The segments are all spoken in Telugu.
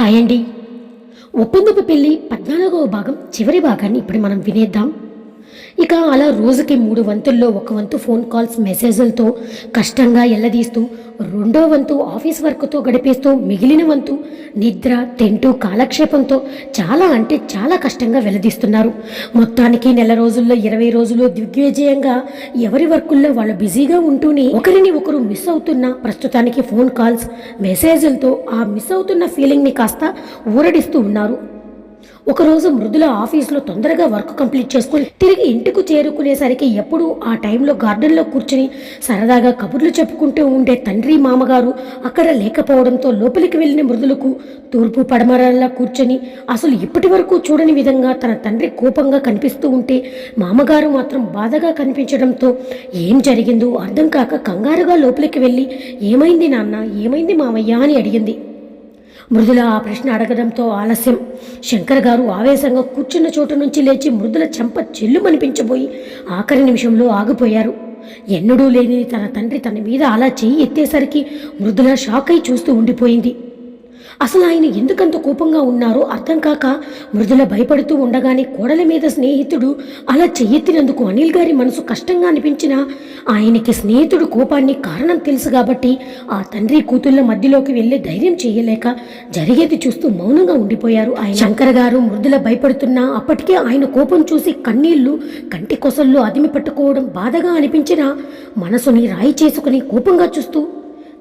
హాయ్ అండి. ఒప్పందపు పెళ్ళి పద్నాలుగవ భాగం చివరి భాగాన్ని ఇప్పుడు మనం వినేద్దాం. ఇక అలా రోజుకి మూడు వంతుల్లో ఒక వంతు ఫోన్ కాల్స్ మెసేజ్లతో కష్టంగా ఎల్లదీస్తూ రెండో వంతు ఆఫీస్ వర్క్తో గడిపేస్తూ మిగిలిన వంతు నిద్ర తింటూ కాలక్షేపంతో చాలా అంటే చాలా కష్టంగా వెల్లదీస్తున్నారు. మొత్తానికి నెల రోజుల్లో ఇరవై రోజులు దిగ్విజయంగా ఎవరి వర్కుల్లో వాళ్ళు బిజీగా ఉంటూనే ఒకరిని ఒకరు మిస్ అవుతున్న ప్రస్తుతానికి ఫోన్ కాల్స్ మెసేజ్లతో ఆ మిస్ అవుతున్న ఫీలింగ్ని కాస్త ఊరడిస్తూ ఉన్నారు. ఒకరోజు మృదుల ఆఫీస్లో తొందరగా వర్క్ కంప్లీట్ చేసుకుని తిరిగి ఇంటికి చేరుకునేసరికి ఎప్పుడూ ఆ టైంలో గార్డెన్లో కూర్చుని సరదాగా కబుర్లు చెప్పుకుంటూ ఉండే తండ్రి మామగారు అక్కడ లేకపోవడంతో లోపలికి వెళ్ళిన మృదులకు తూర్పు పడమరల్లా కూర్చొని అసలు ఇప్పటి వరకు చూడని విధంగా తన తండ్రి కోపంగా కనిపిస్తూ ఉంటే మామగారు మాత్రం బాధగా కనిపించడంతో ఏం జరిగిందో అర్థం కాక కంగారుగా లోపలికి వెళ్ళి ఏమైంది నాన్న? ఏమైంది మామయ్య అని అడిగింది. మృదుల ఆ ప్రశ్న అడగడంతో ఆలస్యం. శంకర్ గారు ఆవేశంగా కూర్చున్న చోటు నుంచి లేచి మృదుల చెంప చెల్లుమనిపించబోయి ఆఖరి నిమిషంలో ఆగిపోయారు. ఎన్నడూ లేని తన తండ్రి తన మీద అలా చెయ్యి ఎత్తేసరికి మృదుల షాక్ అయి చూస్తూ ఉండిపోయింది. అసలు ఆయన ఎందుకంత కోపంగా ఉన్నారో అర్థం కాక మృదుల భయపడుతూ ఉండగానే కోడల మీద స్నేహితుడు అలా చెయ్యెత్తినందుకు అనిల్ గారి మనసు కష్టంగా అనిపించినా ఆయనకి స్నేహితుడు కోపాన్ని కారణం తెలుసు కాబట్టి ఆ తండ్రి కూతుళ్ళ మధ్యలోకి వెళ్ళి ధైర్యం చేయలేక జరిగేది చూస్తూ మౌనంగా ఉండిపోయారు ఆయన. శంకర్ గారు మృదుల భయపడుతున్నా అప్పటికే ఆయన కోపం చూసి కన్నీళ్ళు కంటి కొసల్లో అదిమి పట్టుకోవడం బాధగా అనిపించినా మనసుని రాయి చేసుకుని కోపంగా చూస్తూ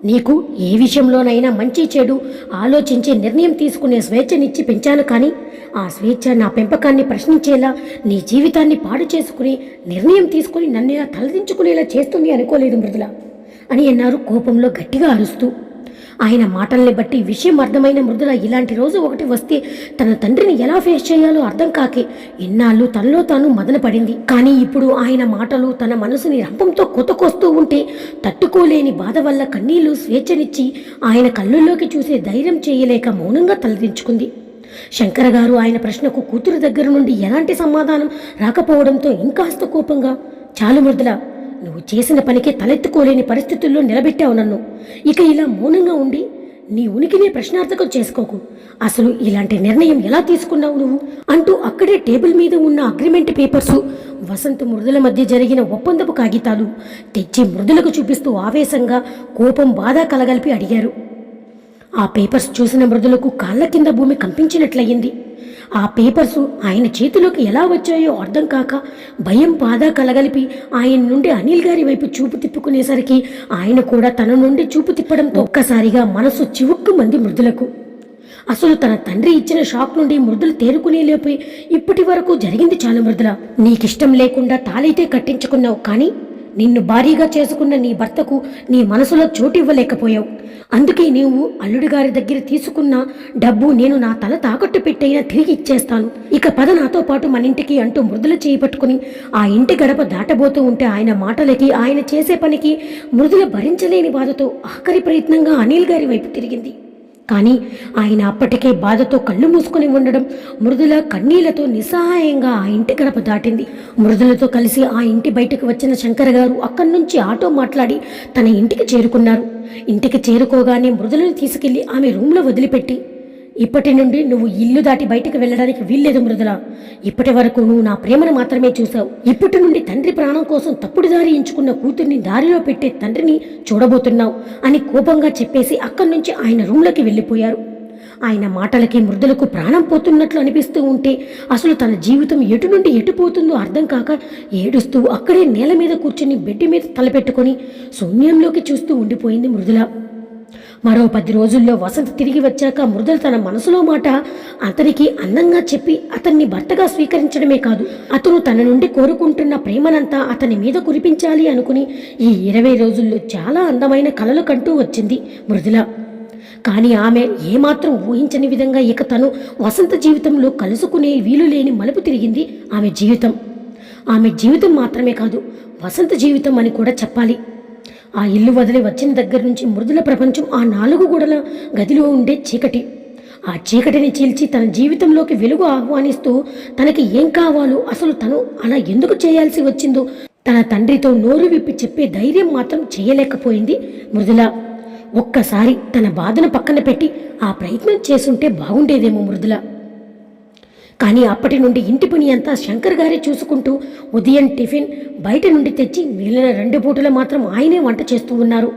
నీకు ఏ విషయంలోనైనా మంచి చెడు ఆలోచించి నిర్ణయం తీసుకునే స్వేచ్ఛనిచ్చి పెంచాను కానీ ఆ స్వేచ్ఛ నా పెంపకాన్ని ప్రశ్నించేలా నీ జీవితాన్ని పాడు చేసుకుని నిర్ణయం తీసుకుని నన్ను ఇలా తలదించుకునేలా చేస్తుంది అనుకోలేదు మృదుల అని అన్నారు కోపంలో గట్టిగా అరుస్తూ. ఆయన మాటల్ని బట్టి విషయం అర్థమైన మృదుల ఇలాంటి రోజు ఒకటి వస్తే తన తండ్రిని ఎలా ఫేస్ చేయాలో అర్థం కాకే ఇన్నాళ్ళు తనలో తాను మదన పడింది కానీ ఇప్పుడు ఆయన మాటలు తన మనసుని రంపంతో కొతకొస్తూ ఉంటే తట్టుకోలేని బాధ వల్ల కన్నీళ్ళు స్వేచ్ఛనిచ్చి ఆయన కళ్ళుల్లోకి చూసే ధైర్యం చేయలేక మౌనంగా తలదించుకుంది. శంకర గారు ఆయన ప్రశ్నకు కూతురు దగ్గర నుండి ఎలాంటి సమాధానం రాకపోవడంతో ఇంకాస్త కోపంగా చాలు మృదుల నువ్వు చేసిన పనికి తలెత్తుకోలేని పరిస్థితుల్లో నిలబెట్టావు నన్ను. ఇక ఇలా మౌనంగా ఉండి నీ ఉనికినే ప్రశ్నార్థకం చేసుకోకు. అసలు ఇలాంటి నిర్ణయం ఎలా తీసుకున్నావు నువ్వు? అంటూ అక్కడే టేబుల్ మీద ఉన్న అగ్రిమెంట్ పేపర్స్ వసంత మృదుల మధ్య జరిగిన ఒప్పందపు కాగితాలు తెచ్చి మృదులకు చూపిస్తూ ఆవేశంగా కోపం బాధ కలగలిపి అడిగారు. ఆ పేపర్స్ చూసిన మృదులకు కాళ్ళ కింద భూమి కంపించినట్లయింది. ఆ పేపర్స్ ఆయన చేతిలోకి ఎలా వచ్చాయో అర్థం కాక భయం బాధ కలగలిపి ఆయన నుండి అనిల్ గారి వైపు చూపు తిప్పుకునేసరికి ఆయన కూడా తన నుండి చూపు తిప్పడంతో ఒక్కసారిగా మనసు చివుక్కు మంది మృదులకు. అసలు తన తండ్రి ఇచ్చిన షాక్ నుండి మృదులు తేరుకునేలేపి ఇప్పటి వరకు జరిగింది చాలా మృదుల. నీకిష్టం లేకుండా తాళైతే కట్టించుకున్నావు కానీ నిన్ను భారీగా చేసుకున్న నీ భర్తకు నీ మనసులో చోటు ఇవ్వలేకపోయావు అందుకే నీవు అల్లుడి గారి దగ్గర తీసుకున్న డబ్బు నేను నా తల తాకట్టు పెట్టైనా తిరిగి ఇచ్చేస్తాను. ఇక పద నాతో పాటు మన ఇంటికి అంటూ మృదుల చేయి పట్టుకుని ఆ ఇంటి గడప దాటబోతూ ఉంటే ఆయన మాటలకి ఆయన చేసే పనికి మృదుల భరించలేని బాధతో ఆఖరి ప్రయత్నంగా అనిల్ గారి వైపు తిరిగింది. కానీ ఆయన అప్పటికే బాధతో కళ్ళు మూసుకొని ఉండడం మృదుల కన్నీళ్ళతో నిస్సహాయంగా ఆ ఇంటి గడప దాటింది. మృదులతో కలిసి ఆ ఇంటి బయటకు వచ్చిన శంకర్ గారు అక్కడి నుంచి ఆటో మాట్లాడి తన ఇంటికి చేరుకున్నారు. ఇంటికి చేరుకోగానే మృదులను తీసుకెళ్ళి ఆమె రూమ్లో వదిలిపెట్టి ఇప్పటి నుండి నువ్వు ఇల్లు దాటి బయటకు వెళ్ళడానికి వీల్లేదు మృదుల. ఇప్పటి వరకు నువ్వు నా ప్రేమను మాత్రమే చూసావు ఇప్పటి నుండి తండ్రి ప్రాణం కోసం తప్పుడు దారి ఎంచుకున్న కూతుర్ని దారిలో పెట్టే తండ్రిని చూడబోతున్నావు అని కోపంగా చెప్పేసి అక్కడి నుంచి ఆయన రూమ్లోకి వెళ్ళిపోయారు. ఆయన మాటలకి మృదులకు ప్రాణం పోతున్నట్లు అనిపిస్తూ ఉంటే అసలు తన జీవితం ఎటు నుండి ఎటు పోతుందో అర్థం కాక ఏడుస్తూ అక్కడే నేల మీద కూర్చుని బెడ్ మీద తలపెట్టుకొని శూన్యంలోకి చూస్తూ ఉండిపోయింది మృదుల. మరో పది రోజుల్లో వసంత తిరిగి వచ్చాక మృదులు తన మనసులో మాట అతనికి అందంగా చెప్పి అతన్ని భర్తగా స్వీకరించడమే కాదు అతను తన నుండి కోరుకుంటున్న ప్రేమనంతా అతని మీద కురిపించాలి అనుకుని ఈ ఇరవై రోజుల్లో చాలా అందమైన కలలు కంటూ వచ్చింది మృదుల కానీ ఆమె ఏమాత్రం ఊహించని విధంగా ఇక తను వసంత జీవితంలో కలుసుకునే వీలు లేని మలుపు తిరిగింది ఆమె జీవితం. ఆమె జీవితం మాత్రమే కాదు వసంత జీవితం అని కూడా చెప్పాలి. ఆ ఇల్లు వదిలి వచ్చిన దగ్గర నుంచి మృదుల ప్రపంచం ఆ నాలుగు గోడల గదిలో ఉండే చీకటి. ఆ చీకటిని చీల్చి తన జీవితంలోకి వెలుగు ఆహ్వానిస్తూ తనకి ఏం కావాలో అసలు తను అలా ఎందుకు చేయాల్సి వచ్చిందో తన తండ్రితో నోరు విప్పి చెప్పే ధైర్యం మాత్రం చేయలేకపోయింది మృదుల ఒక్కసారి తన బాధను పక్కన పెట్టి ఆ ప్రయత్నం చేసుంటే బాగుండేదేమో మృదుల కానీ అప్పటి నుండి ఇంటి పని అంతా శంకర్ గారే చూసుకుంటూ ఉదయం టిఫిన్ బయట నుండి తెచ్చి మిగిలిన రెండు పూటలు మాత్రం ఆయనే వంట చేస్తూ ఉన్నారు.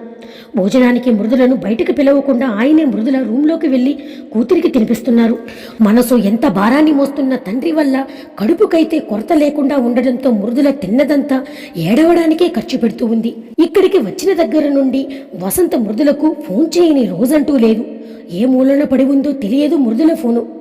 భోజనానికి మృదులను బయటకు పిలవకుండా ఆయనే మృదుల రూంలోకి వెళ్ళి కూతురికి తినిపిస్తున్నారు. మనసు ఎంత భారాన్ని మోస్తున్న తండ్రి వల్ల కడుపుకైతే కొరత లేకుండా ఉండడంతో మృదుల తిన్నదంతా ఏడవడానికే ఖర్చు పెడుతూ ఉంది. ఇక్కడికి వచ్చిన దగ్గర నుండి వసంత మృదులకు ఫోన్ చేయని రోజంటూ లేదు. ఏ మూలన పడి ఉందో తెలియదు Mrudula phone.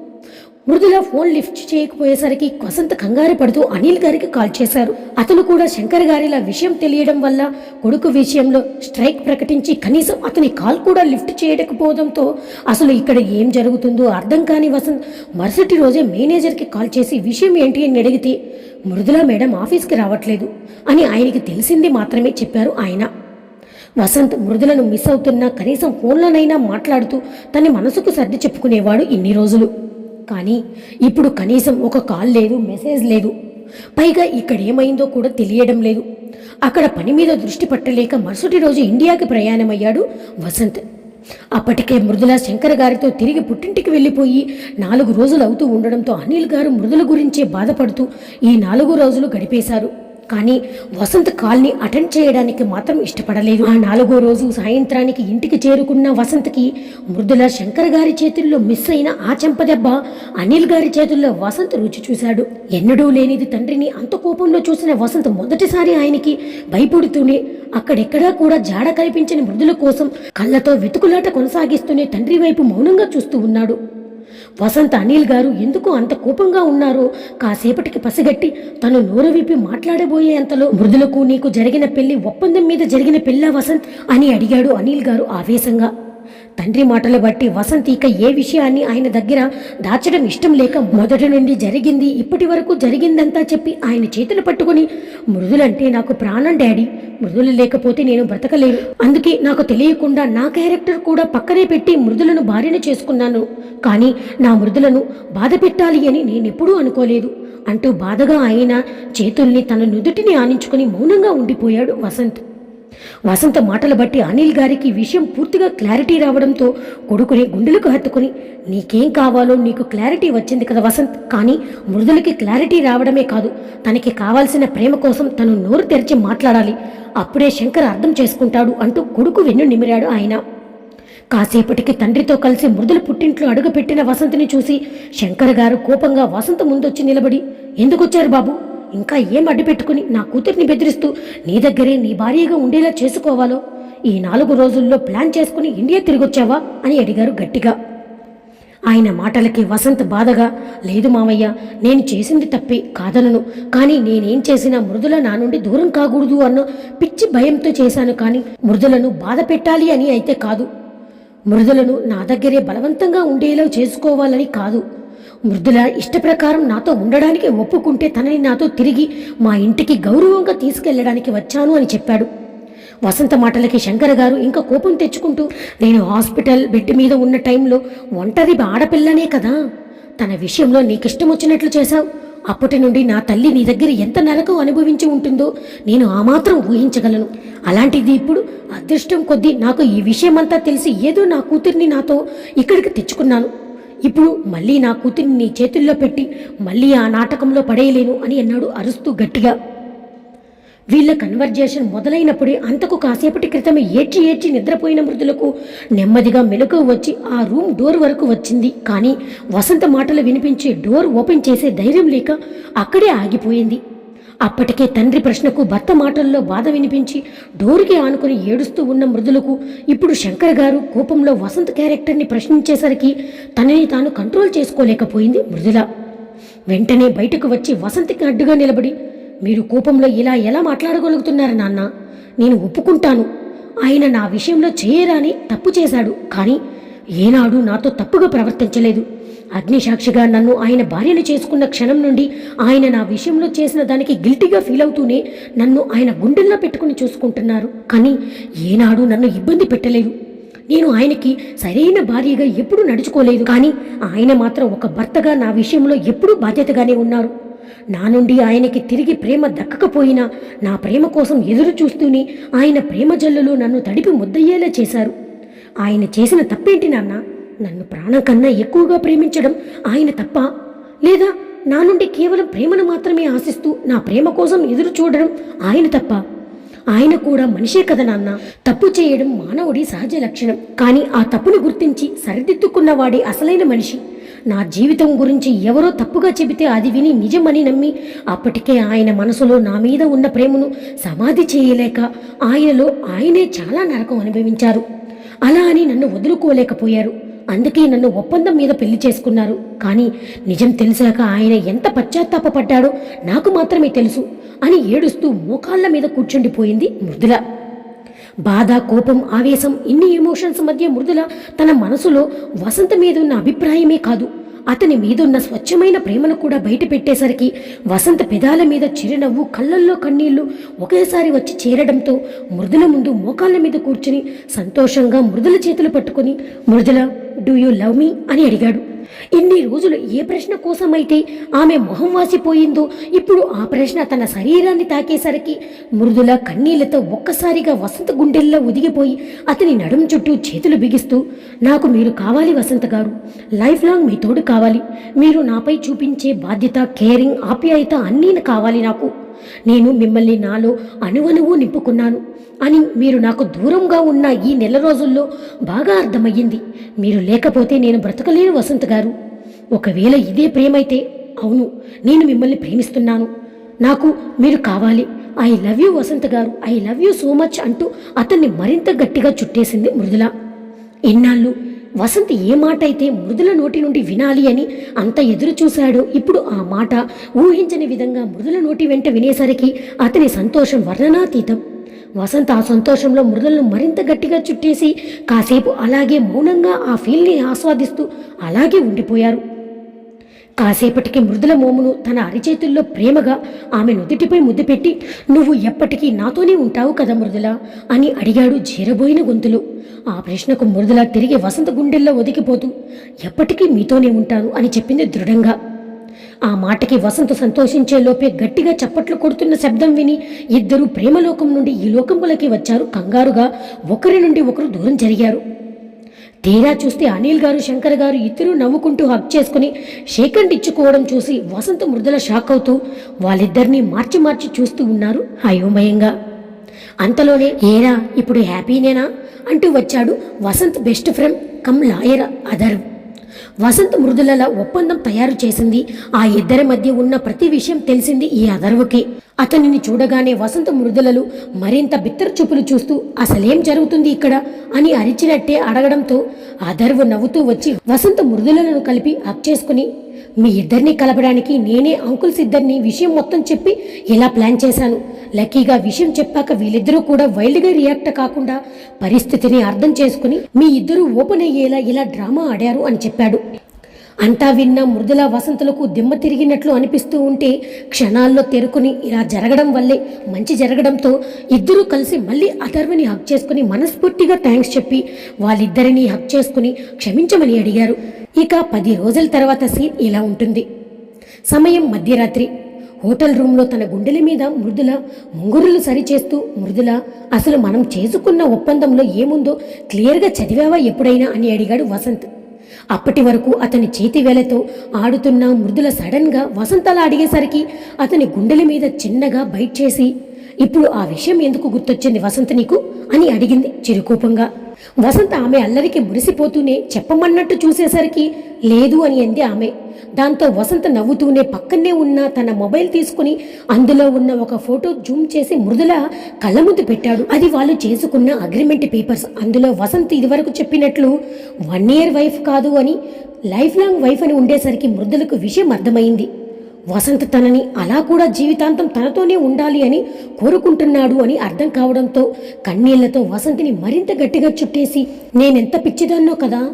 Mrudula phone lift చేయకపోయేసరికి Vasantha కంగారు పడుతూ అనిల్ గారికి కాల్ చేశారు. అతను కూడా శంకర్ గారిలా విషయం తెలియడం వల్ల కొడుకు విషయంలో స్ట్రైక్ ప్రకటించి కనీసం అతని కాల్ కూడా లిఫ్ట్ చేయకపోవడంతో అసలు ఇక్కడ ఏం జరుగుతుందో అర్థం కాని వసంత్ మరుసటి రోజే మేనేజర్కి కాల్ చేసి విషయం ఏంటి అని అడిగితే మృదుల మేడం ఆఫీస్కి రావట్లేదు అని ఆయనకి తెలిసింది మాత్రమే చెప్పారు ఆయన. వసంత్ మృదులను మిస్ అవుతున్నా కనీసం ఫోన్లోనైనా మాట్లాడుతూ తన మనసుకు సర్ది చెప్పుకునేవాడు ఇన్ని రోజులు. కానీ ఇప్పుడు కనీసం ఒక కాల్ లేదు మెసేజ్ లేదు. పైగా ఇక్కడ ఏమైందో కూడా తెలియడం లేదు. అక్కడ పని మీద దృష్టి పట్టలేక మరుసటి రోజు ఇండియాకి ప్రయాణమయ్యాడు వసంత్. అప్పటికే మృదుల శంకర్ గారితో తిరిగి పుట్టింటికి వెళ్ళిపోయి నాలుగు రోజులు అవుతూ ఉండడంతో అనిల్ గారు మృదుల గురించే బాధపడుతూ ఈ నాలుగు రోజులు గడిపేశారు. కానీ వసంత్ కాల్ని అటెండ్ చేయడానికి మాత్రం ఇష్టపడలేదు. ఆ నాలుగో రోజు సాయంత్రానికి ఇంటికి చేరుకున్న వసంత్కి మృదుల శంకర్ గారి చేతుల్లో మిస్ అయిన ఆ చెంపదెబ్బ అనిల్ గారి చేతుల్లో వసంత్ రుచి చూశాడు. ఎన్నడూ లేనిది తండ్రిని అంత కోపంలో చూసిన వసంత్ మొదటిసారి ఆయనకి భయపడుతూనే అక్కడెక్కడా కూడా జాడ కనిపించని మృదుల కోసం కళ్ళతో వెతుకులాట కొనసాగిస్తూనే తండ్రి వైపు మౌనంగా చూస్తూ ఉన్నాడు. వసంత అనిల్ గారు ఎందుకు అంత కోపంగా ఉన్నారో కాసేపటికి పసిగట్టి తను నోరు విప్పి మాట్లాడబోయే అంతలో మృదులకు నీకు జరిగిన పెళ్ళి ఒప్పందం మీద జరిగిన పెళ్ళా వసంత్ అని అడిగాడు అనిల్ గారు ఆవేశంగా. తండ్రి మాటలు బట్టి వసంత్ ఇక ఏ విషయాన్ని ఆయన దగ్గర దాచడం ఇష్టం లేక మొదటి నుండి జరిగింది ఇప్పటి వరకు జరిగిందంతా చెప్పి ఆయన చేతులు పట్టుకుని మృదులంటే నాకు ప్రాణం డాడీ మృదులు లేకపోతే నేను బ్రతకలేను. అందుకే నాకు తెలియకుండా నా క్యారెక్టర్ కూడా పక్కనే పెట్టి మృదులను భార్యను చేసుకున్నాను. కానీ నా మృదులను బాధ పెట్టాలి అని నేనెప్పుడూ అనుకోలేదు. అంటూ బాధగా ఆయన చేతుల్ని తన నుదుటిని ఆనించుకుని మౌనంగా ఉండిపోయాడు వసంత్. వసంత మాటలు బట్టి అనిల్ గారికి విషయం పూర్తిగా క్లారిటీ రావడంతో కొడుకుని గుండెలకు హత్తుకుని నీకేం కావాలో నీకు క్లారిటీ వచ్చింది కదా వసంత్ కానీ మృదులకి క్లారిటీ రావడమే కాదు. తనకి కావాల్సిన ప్రేమ కోసం తను నోరు తెరిచి మాట్లాడాలి. అప్పుడే శంకర్ అర్థం చేసుకుంటాడు అంటూ కొడుకు వెన్ను నిమిరాడు ఆయన. కాసేపటికి తండ్రితో కలిసి మృదుల పుట్టింట్లో అడుగుపెట్టిన వసంతని చూసి శంకర్ గారు కోపంగా వసంత ముందొచ్చి నిలబడి ఎందుకొచ్చారు బాబు? ఇంకా ఏం అడ్డు పెట్టుకుని నా కూతుర్ని బెదిరిస్తూ నీ దగ్గరే నీ భార్యగా ఉండేలా చేసుకోవాలో? ఈ నాలుగు రోజుల్లో ప్లాన్ చేసుకుని ఇండియా తిరిగొచ్చావా? అని అడిగారు గట్టిగా. ఆయన మాటలకి వసంత్ బాధగా లేదు మామయ్య నేను చేసింది తప్పే కాదలను కానీ నేనేం చేసినా మృదుల నా నుండి దూరం కాకూడదు అన్న పిచ్చి భయంతో చేశాను కానీ మృదులను బాధ పెట్టాలి అని అయితే కాదు. మృదులను నా దగ్గరే బలవంతంగా ఉండేలా చేసుకోవాలని కాదు. మృదుల ఇష్టప్రకారం నాతో ఉండడానికి ఒప్పుకుంటే తనని నాతో తిరిగి మా ఇంటికి గౌరవంగా తీసుకెళ్ళడానికి వచ్చాను అని చెప్పాడు. వసంత మాటలకి శంకర్ గారు ఇంకా కోపం తెచ్చుకుంటూ నేను హాస్పిటల్ బెడ్ మీద ఉన్న టైంలో ఒంటరి ఆడపిల్లనే కదా తన విషయంలో నీకిష్టం వచ్చినట్లు చేశావు. అప్పటి నుండి నా తల్లి నీ దగ్గర ఎంత నరకం అనుభవించి ఉంటుందో నేను ఆ మాత్రం ఊహించగలను. అలాంటిది ఇప్పుడు అదృష్టం కొద్దీ నాకు ఈ విషయమంతా తెలిసి ఏదో నా కూతుర్ని నాతో ఇక్కడికి తెచ్చుకున్నాను. ఇప్పుడు మళ్ళీ నా కూతురిని నీ చేతుల్లో పెట్టి మళ్ళీ ఆ నాటకంలో పడేయలేను అని అన్నాడు అరుస్తూ గట్టిగా. వీళ్ళ కన్వర్జేషన్ మొదలైనప్పుడే అంతకు కాసేపటి క్రితమే ఏడ్చి ఏడ్చి నిద్రపోయిన మృదులకు నెమ్మదిగా మెలకు వచ్చి ఆ రూమ్ డోర్ వరకు వచ్చింది. కానీ వసంత మాటలు వినిపించి డోర్ ఓపెన్ చేసే ధైర్యం లేక అక్కడే ఆగిపోయింది. అప్పటికే తండ్రి ప్రశ్నకు భర్త మాటల్లో బాధ వినిపించి డోరికి ఆనుకుని ఏడుస్తూ ఉన్న మృదులకు ఇప్పుడు శంకర్ గారు కోపంలో వసంత్ క్యారెక్టర్ని ప్రశ్నించేసరికి తనని తాను కంట్రోల్ చేసుకోలేకపోయింది మృదుల. వెంటనే బయటకు వచ్చి వసంతికి అడ్డుగా నిలబడి మీరు కోపంలో ఇలా ఎలా మాట్లాడగలుగుతున్నారు నాన్న? నేను ఒప్పుకుంటాను. ఆయన నా విషయంలో చేయరాని తప్పు చేశాడు. కానీ ఏనాడు నాతో తప్పుగా ప్రవర్తించలేదు. అగ్నిసాక్షిగా నన్ను ఆయన భార్యను చేసుకున్న క్షణం నుండి ఆయన నా విషయంలో చేసిన దానికి గిల్టీగా ఫీల్ అవుతూనే నన్ను ఆయన గుండెల్లో పెట్టుకుని చూసుకుంటున్నారు. కానీ ఏనాడు నన్ను ఇబ్బంది పెట్టలేదు. నేను ఆయనకి సరైన భార్యగా ఎప్పుడూ నడుచుకోలేదు. కానీ ఆయన మాత్రం ఒక భర్తగా నా విషయంలో ఎప్పుడూ బాధ్యతగానే ఉన్నారు. నా నుండి ఆయనకి తిరిగి ప్రేమ దక్కకపోయినా నా ప్రేమ కోసం ఎదురు చూస్తూనే ఆయన ప్రేమ జల్లులో నన్ను తడిపి ముద్దయ్యేలా చేశారు. ఆయన చేసిన తప్పేంటి నాన్న? నన్ను ప్రాణం కన్నా ఎక్కువగా ప్రేమించడం ఆయన తప్ప? లేదా నా నుండి కేవలం ప్రేమను మాత్రమే ఆశిస్తూ నా ప్రేమ కోసం ఎదురు చూడడం ఆయన తప్ప? ఆయన కూడా మనిషే కదా నాన్న. తప్పు చేయడం మానవుడి సహజ లక్షణం. కానీ ఆ తప్పును గుర్తించి సరిదిద్దుకున్నవాడే అసలైన మనిషి. నా జీవితం గురించి ఎవరో తప్పుగా చెబితే అది విని నిజమని నమ్మి అప్పటికే ఆయన మనసులో నా మీద ఉన్న ప్రేమను సమాధి చేయలేక ఆయనలో ఆయనే చాలా నరకం అనుభవించారు. అలా అని నన్ను వదులుకోలేకపోయారు. అందుకే నన్ను ఒప్పందం మీద పెళ్ళి చేసుకున్నారు. కానీ నిజం తెలిసాక ఆయన ఎంత పశ్చాత్తాపడ్డాడో నాకు మాత్రమే తెలుసు అని ఏడుస్తూ మోకాళ్ళ మీద కూర్చుండిపోయింది మృదుల. బాధ కోపం ఆవేశం ఇన్ని ఎమోషన్స్ మధ్య మృదుల తన మనసులో వసంత మీద ఉన్న అభిప్రాయమే కాదు. అతని మీదున్న స్వచ్ఛమైన ప్రేమను కూడా బయట పెట్టేసరికి వసంత పెదాల మీద చిరునవ్వు కళ్ళల్లో కన్నీళ్ళు ఒకేసారి వచ్చి చేరడంతో మృదుల ముందు మోకాళ్ళ మీద కూర్చుని సంతోషంగా మృదుల చేతులు పట్టుకొని Mrudula do you love me? అని అడిగాడు. ఇన్ని రోజులు ఏ ప్రశ్న కోసమైతే ఆమె మొహం వాసిపోయిందో ఇప్పుడు ఆ ప్రశ్న తన శరీరాన్ని తాకేసరికి మృదుల కన్నీళ్ళతో ఒక్కసారిగా వసంత గుండెల్లో ఒదిగిపోయి అతని నడుం చుట్టూ చేతులు బిగిస్తూ నాకు మీరు కావాలి వసంత గారు. లైఫ్ లాంగ్ మీ తోడు కావాలి. మీరు నాపై చూపించే బాధ్యత కేరింగ్ ఆప్యాయత అన్నీ కావాలి నాకు. నేను మిమ్మల్ని నాలో అణువణువు నింపుకున్నాను అని మీరు నాకు దూరంగా ఉన్న ఈ నెల రోజుల్లో బాగా అర్థమయ్యింది. మీరు లేకపోతే నేను బ్రతకలేను వసంత్ గారు. ఒకవేళ ఇదే ప్రేమైతే అవును నేను మిమ్మల్ని ప్రేమిస్తున్నాను. నాకు మీరు కావాలి. I love you Vasanth garu. I love you so much అంటూ అతన్ని మరింత గట్టిగా చుట్టేసింది మృదుల. ఇన్నాళ్ళు వసంత్ ఏ మాట అయితే మృదుల నోటి నుండి వినాలి అని అంత ఎదురు చూశాడో ఇప్పుడు ఆ మాట ఊహించని విధంగా మృదుల నోటి వెంట వినేసరికి అతని సంతోషం వర్ణనాతీతం. వసంత్ ఆ సంతోషంలో మృదులను మరింత గట్టిగా చుట్టేసి కాసేపు అలాగే మౌనంగా ఆ ఫీల్ని ఆస్వాదిస్తూ అలాగే ఉండిపోయారు. కాసేపటికి మృదుల మోమును తన అరిచేతుల్లో ప్రేమగా ఆమె నుదుటిపై ముద్దు పెట్టి నువ్వు ఎప్పటికీ నాతోనే ఉంటావు కదా మృదుల అని అడిగాడు జీరబోయిన గొంతులో. ఆ ప్రశ్నకు మృదుల తిరిగి వసంత గుండెల్లో ఒదిగిపోతూ ఎప్పటికీ మీతోనే ఉంటాను అని చెప్పింది దృఢంగా. ఆ మాటకి వసంత సంతోషించే లోపే గట్టిగా చప్పట్లు కొడుతున్న శబ్దం విని ఇద్దరూ ప్రేమలోకం నుండి ఈ లోకములకి వచ్చారు. కంగారుగా ఒకరి నుండి ఒకరు దూరం జరిగారు. తీరా చూస్తే అనిల్ గారు శంకర్ గారు ఇద్దరూ నవ్వుకుంటూ హక్ చేసుకుని షేకండ్ ఇచ్చుకోవడం చూసి వసంత మృదుల షాక్ అవుతూ వాళ్ళిద్దరినీ మార్చి మార్చి చూస్తూ ఉన్నారు అయోమయంగా. అంతలోనే ఏరా ఇప్పుడు హ్యాపీనేనా? అంటూ వచ్చాడు Vasanth best friend cum lawyer other. Vasanth మృదులల ఒప్పందం తయారు చేసింది. ఆ ఇద్దరి మధ్య ఉన్న ప్రతి విషయం తెలిసింది ఈ అదర్వుకి. అతనిని చూడగానే వసంత మృదులలు మరింత బిత్తర చూపులు చూస్తూ అసలేం జరుగుతుంది ఇక్కడ? అని అరిచినట్టే అడగడంతో అదర్వు నవ్వుతూ వచ్చి వసంత మృదులను కలిపి హక్ చేసుకుని మీ ఇద్దరిని కలపడానికి నేనే అంకుల్స్ ఇద్దరిని విషయం మొత్తం చెప్పి ఇలా ప్లాన్ చేశాను. లక్కీగా విషయం చెప్పాక వీళ్ళిద్దరూ కూడా వైల్డ్గా రియాక్ట్ కాకుండా పరిస్థితిని అర్థం చేసుకుని మీ ఇద్దరూ ఓపెన్ అయ్యేలా ఇలా డ్రామా ఆడారు అని చెప్పాడు. అంతా విన్న మృదుల వసంతులకు దిమ్మ తిరిగినట్లు అనిపిస్తూ ఉంటే క్షణాల్లో తెరుకుని ఇలా జరగడం వల్లే మంచి జరగడంతో ఇద్దరూ కలిసి మళ్ళీ అథర్వని హక్ చేసుకుని మనస్ఫూర్తిగా థ్యాంక్స్ చెప్పి వాళ్ళిద్దరినీ హక్ చేసుకుని క్షమించమని అడిగారు. ఇక పది రోజుల తర్వాత సీన్ ఇలా ఉంటుంది. సమయం మధ్యరాత్రి. హోటల్ రూమ్లో తన గుండెల మీద మృదుల ముంగురులు సరిచేస్తూ మృదుల అసలు మనం చేసుకున్న ఒప్పందంలో ఏముందో క్లియర్గా చదివావా ఎప్పుడైనా? అని అడిగాడు వసంత్. అప్పటి వరకు అతని చేతి వేలతో ఆడుతున్న మృదుల సడన్గా వసంతలా అడిగేసరికి అతని గుండెల మీద చిన్నగా బైట్ చేసి ఇప్పుడు ఆ విషయం ఎందుకు గుర్తొచ్చింది వసంత నీకు? అని అడిగింది చిరుకోపంగా. వసంత ఆమె అల్లరికి మురిసిపోతూనే చెప్పమన్నట్టు చూసేసరికి లేదు అని అంది ఆమె. దాంతో వసంత నవ్వుతూనే పక్కనే ఉన్న తన మొబైల్ తీసుకుని అందులో ఉన్న ఒక ఫోటో జూమ్ చేసి మృదుల కళ్ళ ముందు పెట్టాడు. అది వాళ్ళు చేసుకున్న అగ్రిమెంట్ పేపర్స్. అందులో వసంత్ ఇదివరకు చెప్పినట్లు వన్ ఇయర్ వైఫ్ కాదు అని లైఫ్ లాంగ్ వైఫ్ అని ఉండేసరికి మృదులకు విషయం అర్థమైంది. వసంత్ తనని అలా కూడా జీవితాంతం తనతోనే ఉండాలి అని కోరుకుంటున్నాడు అని అర్థం కావడంతో కన్నీళ్ళతో వసంతిని మరింత గట్టిగా చుట్టేసి నేనెంత పిచ్చిదాన్నో కదా?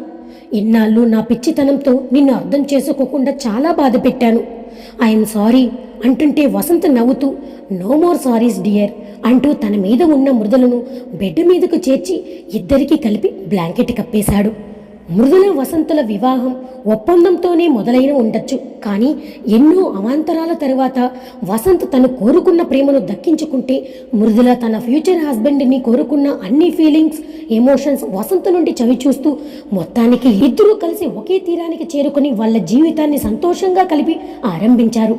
ఇన్నాళ్ళు నా పిచ్చితనంతో నిన్ను అర్థం చేసుకోకుండా చాలా బాధ పెట్టాను. ఐఎమ్ సారీ అంటుంటే వసంత్ నవ్వుతూ నో మోర్ సారీస్ డియర్ అంటూ తన మీద ఉన్న మృదలను బెడ్ మీదకు చేర్చి ఇద్దరికీ కలిపి బ్లాంకెట్ కప్పేశాడు. మృదుల వసంతుల వివాహం ఒప్పందంతోనే మొదలైన ఉండొచ్చు. కానీ ఎన్నో అవాంతరాల తరువాత వసంత్ తను కోరుకున్న ప్రేమను దక్కించుకుంటే మృదుల తన ఫ్యూచర్ హస్బెండ్ని కోరుకున్న అన్ని ఫీలింగ్స్ ఎమోషన్స్ వసంత్ నుండి చవిచూస్తూ మొత్తానికి ఇద్దరూ కలిసి ఒకే తీరానికి చేరుకుని వాళ్ళ జీవితాన్ని సంతోషంగా కలిపి ఆరంభించారు.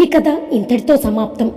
ఈ కథ ఇంతటితో సమాప్తం.